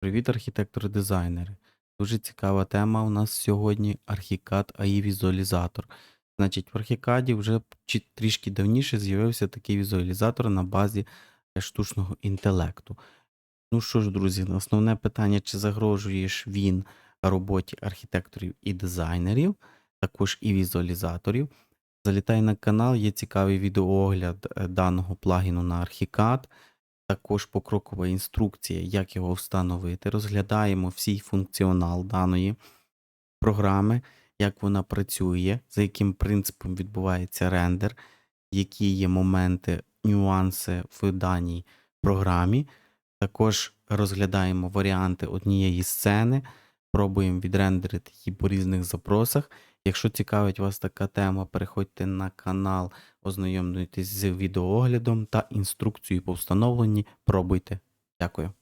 Привіт, архітектори-дизайнери. Дуже цікава тема у нас сьогодні Archicad AI візуалізатор. Значить, в Archicad вже трішки давніше з'явився такий візуалізатор на базі е, штучного інтелекту. Ну що ж, друзі, основне питання, чи загрожує ж він роботі архітекторів і дизайнерів, також і візуалізаторів. Залітай на канал, є цікавий відеоогляд е, даного плагіну на Archicad. Також покрокова інструкція, як його встановити. Розглядаємо всій функціонал даної програми, як вона працює, за яким принципом відбувається рендер, які є моменти, нюанси в даній програмі. Також розглядаємо варіанти однієї сцени, пробуємо відрендерити її по різних запросах. Якщо цікавить вас така тема, переходьте на канал, ознайомлюйтесь з відеооглядом та інструкцією по встановленні. Пробуйте. Дякую.